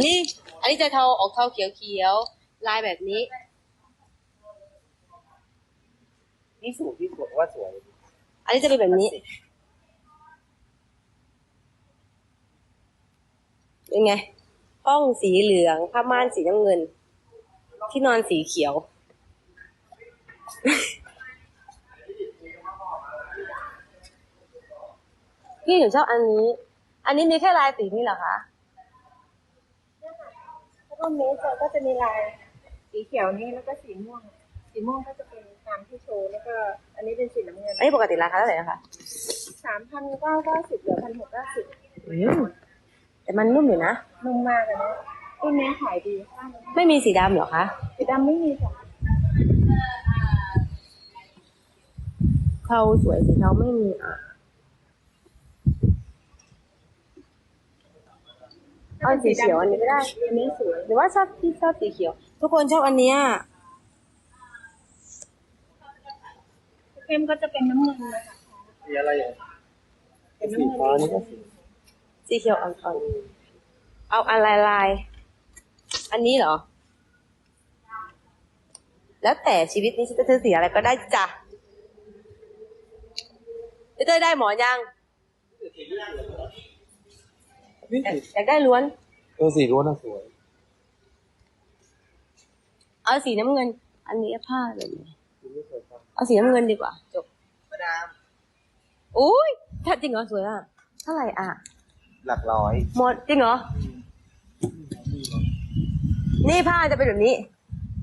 นี่ อันนี้จะเทาออกเทาเขียวเขียวๆลายแบบนี้ นี่สูตรที่สวยว่าสวยอันนี้จะเป็นแบบนี้ เป็นไง ห้องสีเหลือง ผ้าม่านสีน้ำเงิน ที่นอนสีเขียว พี่หนูชอบอันนี้ อันนี้มีแค่ลายสีนี่เหรอคะ แล้วก็เมสก็จะมีลายสีเขียวนี่แล้วก็สีม่วง สีม่วงก็จะเป็นตามที่โชว์แล้วก็อันนี้เป็นสีน้ำเงินอันนี้ปกติราคาเท่าไหร่นะคะสามพันเก้าเก้าสิบเหลือพันหกเก้าสิบอืมแต่มันนุ่มอยู่นะนุ่มมากเลยนะตัวนี้ขายดีมากเลยไม่มีสีดำเหรอคะสีดำไม่มีจ้ะเทาสวยสีเทาไม่มีอะ อาสีเขียวอันนี้ก็ได้อันนี้สวยหรือว่าชอบที่ชอบสีเขียว ทุกคนชอบอันเนี้ยเข้มก็จะเป็นน้ำเงินนะคะสีอะไรอะเป็นสีน้ำเงินฟ้านี่ก็สีสีเขียวอ่อนๆเอาอะไรลายอันนี้เหรอ แล้วแต่ชีวิตนี้ฉันจะซื้อสีอะไรก็ได้จ้ะพี่เต้ยได้หมอยัง นี่อยากสีอยากได้ล้วน เออสีล้วนน่ะสวย เอาสีน้ำเงิน อันนี้ผ้าแบบนี้สีไม่สวยครับเอาสีน้ำเงินดีกว่า จบมาดามอุ้ยถ้าจริงเหรอสวยอะเท่าไหร่อะ หลักร้อยหมดจริงเหรอ นี่ผ้าจะเป็นแบบนี้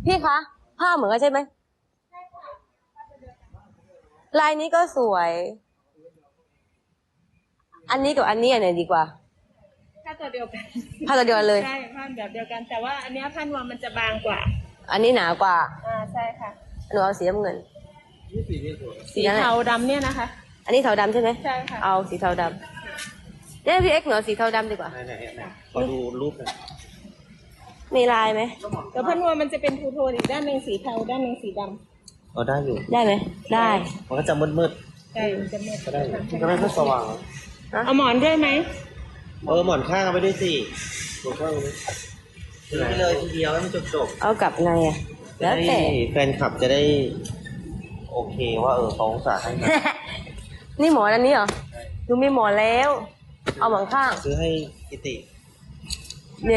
พี่คะ ผ้าเหมือนกันใช่ไหมลายนี้ก็สวย อันนี้กับอันนี้อันไหนดีกว่า ถ้าตัวเดียวกันผ้าตัวเดียวกันเลย ใช่ผ้าแบบเดียวกัน แต่ว่าอันเนี้ยผ้านวมมันจะบางกว่า อันนี้หนากว่า อ่าใช่ค่ะ หนูเอาสีน้ำเงินนี่สีนี่สวยสีสีอะไรเทาดำเนี่ยนะคะ อันนี้เทาดำใช่ไหมใช่ค่ะ เอาสีเทาดำเนี่ยพี่เอ็กซ์หนูเอาสีเทาดำดีกว่า ไหนไหนไหนขอดูรูปหน่อยมีลายไหม แต่ผ้านวมมันจะเป็นทูโทนอีกด้านหนึ่งสีเทาด้านหนึ่งสีดำเอาได้อยู่ ได้ไหม ได้มันก็จะมืดมืดใช่มันจะมืดๆก็ได้อยู่มันก็ไม่ค่อยสว่างอะเอาหมอนด้วยไหม เออหมอนข้างเอาไปด้วยสิหมอนข้างเอาไปซื้อไปเลยทีเดียวให้มันจบจบเอากลับไงอะแล้วแต่ ให้แฟนคลับจะได้ โอเคว่าเออเขาอุตส่าห์ให้มานี่หมอนอันนี้เหรอหนูมีหมอนแล้ว เอาหมอนข้างซื้อให้กิติแหม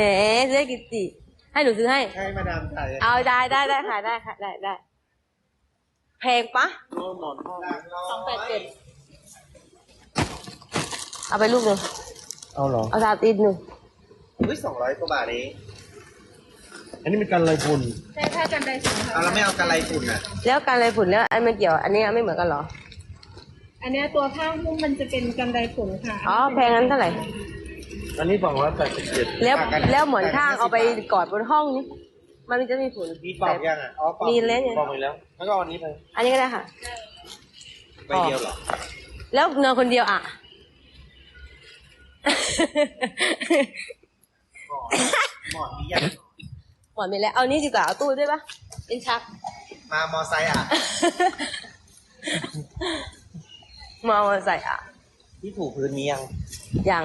ซื้อให้กิตติ ให้หนูซื้อให้ ให้มาดามถ่ายเอาได้ได้ได้ค่ะได้ค่ะได้ได้แพงปะหมอนข้างสองแปดเจ็ดเอาไปลูกหนึ่ง เอาเหรอเอาซาตินหนึ่งอุ้ยสองร้อยกว่าบาทเองอันนี้เป็นกันไรฝุ่นใช่ถ้ากันไดสูงเอาแล้วไม่เอากันไรฝุ่นอะแล้วการอะไรฝุ่นแล้วอันมันเกี่ยว อันนี้ไม่เหมือนกันเหรอ อันเนี้ยตัวผ้าหุ้มมันจะเป็นกันไดผลค่ะอ๋อแพงนั้นเท่าไหร่ อันนี้สองร้อยแปดสิบเจ็ดแล้วแล้วหมอนข้างเอาไปกอดบนห้องนี่มันจะมีฝุ่นมีปอกยังอะอ๋อปอกมีแล้วไงปอกไปแล้วแล้วก็เอาอันนี้ไปอันนี้ก็ได้ค่ะใบเดียวเหรอ แล้วนอนคนเดียวอะ หมอนมียังหมอนมีแล้ว เอานี่ดีกว่าเอาตู้ด้วยปะเป็นชัก มามอไซค์อะ มาเอามาใส่อะ ที่ถูพื้นมียัง อย่าง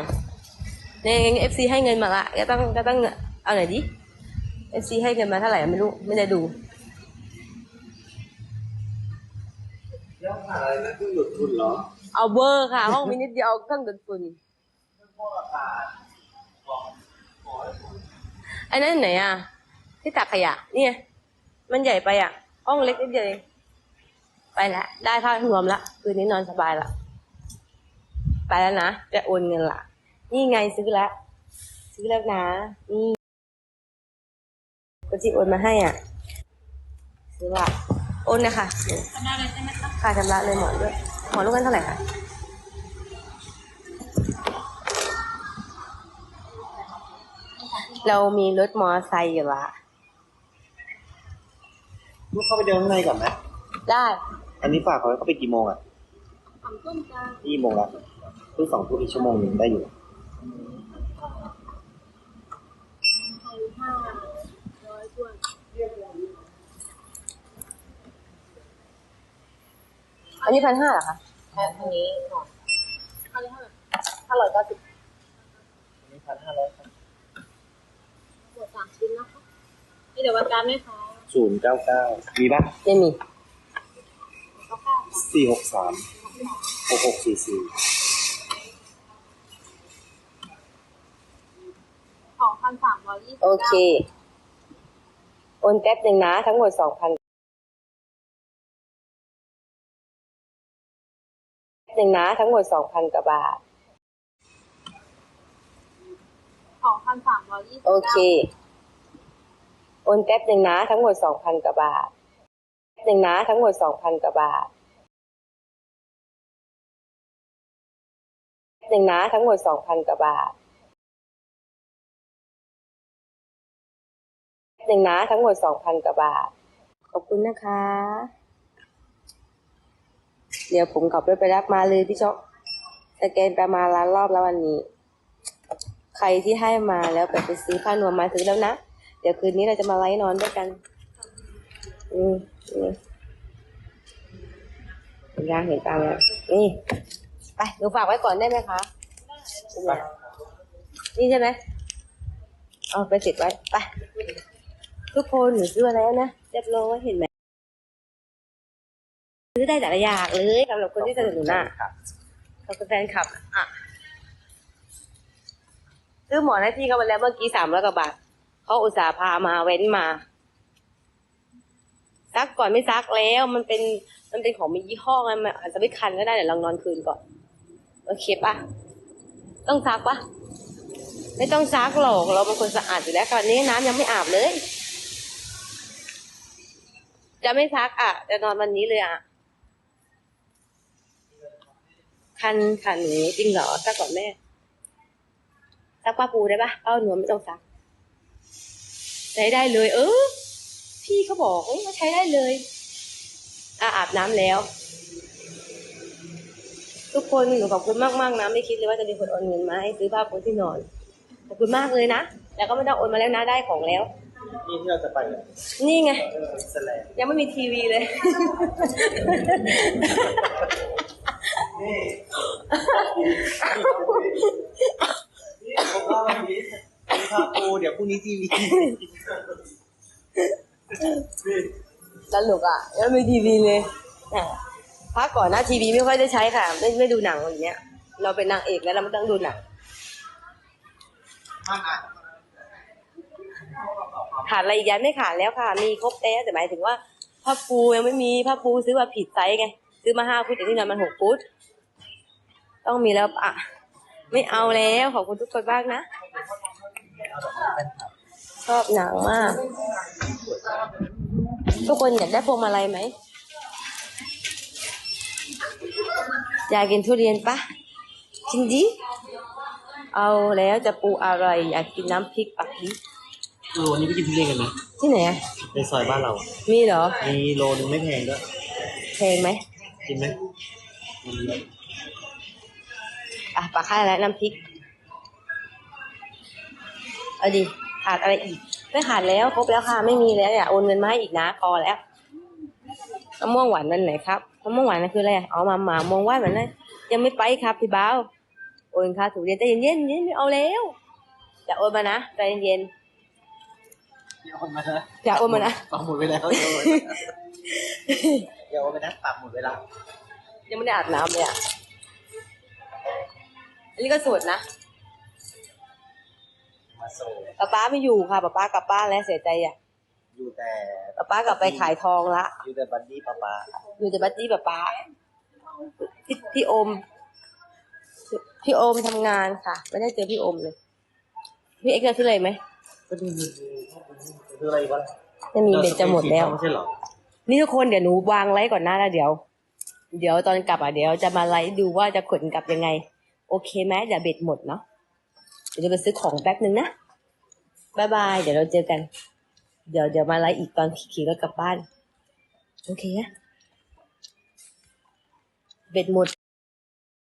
ในเอฟซีให้เงินมาละก็ต้องก็ต้องเอาไหนอยดิเอฟซีให้เงินมาเท่าไหร่ไม่รู้ไม่ได้ดูเรื่องอะไรนะเพิ่งหยุดทุนเหรอ เอาเบอร์ค่ะ ห้องมินิดเดียวเอาเครื่องดูดฝุ่น ไอ้นั่นไหนอะ ที่ตักขยะ เนี่ย มันใหญ่ไปอะห้องเล็กนิดเดียวเองไปละได้ผ้าห่มละคืนนี้นอนสบายละไปแล้วนะจะโอนเงินละนี่ไงซื้อแล้วซื้อแล้วนะนี่ก็จีโอนมาให้อะซื้อละโอนนะคะทำได้เลยใช่ไหมคะค่าชำระเลยหมอนด้วยหมอนลูกกันเท่าไหร่คะ เรามีรถมอไซค์อยู่ละลูกเข้าไปเดินข้างในก่อนไหมได้อันนี้ฝากเขาไว้เขาไปกี่โมงอะสองต้นจ้ายี่โมงละเพิ่งสองทุ่มอีกชั่วโมงหนึ่งได้อยู่ห้าร้อยกว่าอันนี้พันห้าเหรอคะอันนี้หน่อยอันนี้เท่าไหร่ห้าร้อยเก้าสิบอันนี้พันห้าร้อยครับ นี่เดี๋ยววันการไหมคะศูนย์เก้าเก้ามีป่ะไม่มีเก้าเก้าสี่หกสามหกหกสี่สี่สองพันสามร้อยยี่สิบโอเค โอนแป๊บหนึ่งนะ ทั้งหมดสองพันหนึ่งนะ ทั้งหมดสองพันกว่าบาทสองพันสามร้อยยี่สิบโอเค โอนแป๊บหนึ่งนะทั้งหมดสองพันกว่าบาทหนึ่งนะทั้งหมดสองพันกว่าบาทหนึ่งนะทั้งหมดสองพันกว่าบาทหนึ่งนะทั้งหมดสองพันกว่าบาท ขอบคุณนะคะ เดี๋ยวผมขับรถไปรับมาเลยพี่ช็อกสแกนประมาณล้านรอบแล้ววันนี้ ใครที่ให้มาแล้วไปไปซื้อผ้านวมมาซื้อแล้วนะ เดี๋ยวคืนนี้เราจะมาไลฟ์นอนด้วยกัน อืมนี่เห็นยังเห็นตังค์แล้วนี่ ไปหนูฝากไว้ก่อนได้ไหมคะ นี่ใช่ไหมเอาไปติดไว้ ไป ทุกคนหนูซื้อมาแล้วนะเรียบร้อยเห็นไหมซื้อได้แต่ละอย่างเลยสำหรับคนที่สนับสนุนน่ะขอบคุณแฟนคลับ อะ ซื้อหมอนให้พี่เขาไปแล้วเมื่อกี้สามร้อยกว่าบาท เขาอุตส่าห์พามาเว้นมา ซักก่อนไม่ซักแล้วมันเป็นมันเป็นของมียี่ห้อไงมันอาจจะไม่คันก็ได้เดี๋ยวลองนอนคืนก่อน โอเคปะต้องซักปะไม่ต้องซักหรอกเราเป็นคนสะอาดอยู่แล้วตอนนี้น้ำยังไม่อาบเลย จะไม่ซักอะจะนอนวันนี้เลยอะคันคันหนูจริงเหรอซักก่อนแม่ซักป้าปูได้ปะป้าหนูไม่ต้องซัก ใช้ได้เลย เออ พี่เขาบอกเอ้ยว่าใช้ได้เลยอะอาบน้ำแล้ว ทุกคนหนูขอบคุณมากมากๆนะไม่คิดเลยว่าจะมีคนโอนเงินมาให้ซื้อผ้าปูที่นอนขอบคุณมากเลยนะแล้วก็ไม่ต้องโอนมาแล้วนะได้ของแล้วนี่ที่เราจะไปเนี่ยนี่ไงสแลนยังไม่มีทีวีเลยผมว่าวัน นี้มีภาพปูเดี๋ยวพรุ่งนี้ทีวีตลกอะยังไม่มีทีวีเลยอะพักก่อนหน้าทีวีไม่ค่อยได้ใช้ค่ะ ไม่ไม่ดูหนังอย่างเงี้ย เราเป็นนางเอกแล้วเราไม่ต้องดูหนังขาดอะไรอีกยังไม่ขาดแล้วค่ะ มีครบแล้วแต่หมายถึงว่าผ้าปูยังไม่มีผ้าปูซื้อมาผิดไซส์ไงซื้อมาห้าฟุตแต่ที่นอนมันหกฟุตต้องมีแล้วอะ ไม่เอาแล้วขอบคุณทุกคนมากนะ ชอบหนังมาก ทุกคนอยากได้พวงมาลัยไหมอยากกินทุเรียนปะกินดิเอาแล้วจะปูอะไรอยากกินน้ำพริกปักดิเออวันนี้ไปกินทุเรียนกันไหมที่ไหนอะในซอยบ้านเรา มีเหรอ มีโลนึงไม่แพงด้วยแพงไหมกินไหมอะปลาค่าแล้วน้ำพริก เอาดิขาดอะไรอีก ไม่ขาดแล้วครบแล้วค่ะไม่มีแล้วอย่าโอนเงินมาให้อีกนะพอแล้วมะม่วงหวานนั่นไหนครับมะม่วงหวานนั่นคืออะไรเอามาหมามองว่าแบบนั้นยังไม่ไปครับพี่บ้าวโอนค่าถูกเรียนใจเย็นๆเย็นไม่เอาแล้วอย่าโอนมานะใจเย็นอย่าโอนมานะๆอย่าโอนมานะปักหมุดไปแล้วอย่าโอนอย่าโอนไปนะปักหมุดเวลายังไม่ได้อาบน้ำเลยอะอันนี้ก็สวดนะ มาโซป๊าป๊าไม่อยู่ค่ะป๊าป๊ากลับบ้านแล้วเสียใจอะอยู่แต่ป๊าป๊ากลับไปขายทองละอยู่แต่บัดดี้ปะปาอยู่แต่บัดดี้ป๊าป๊าพี่พี่โอม พี่โอมทำงานค่ะ ไม่ได้เจอพี่โอมเลย พี่เอ็กซ์จะซื้ออะไรไหมก็ดูดูดูอะไรวะไม่มีเบ็ดจะหมดแล้วไม่ใช่เหรอนี่ทุกคนเดี๋ยวหนูวางไลฟ์ก่อนหน้าแล้วเดี๋ยว เดี๋ยวตอนกลับอะเดี๋ยวจะมาไลฟ์ดูว่าจะขนกลับยังไง โอเคไหมเดี๋ยวเบ็ดหมดเนาะเดี๋ยวจะไปซื้อของแป๊บนึงนะบายบาย เดี๋ยวเราเจอกัน เดี๋ยวเดี๋ยวมาไลฟ์อีกตอนขี่รถกลับบ้าน โอเคนะเบ็ดหมด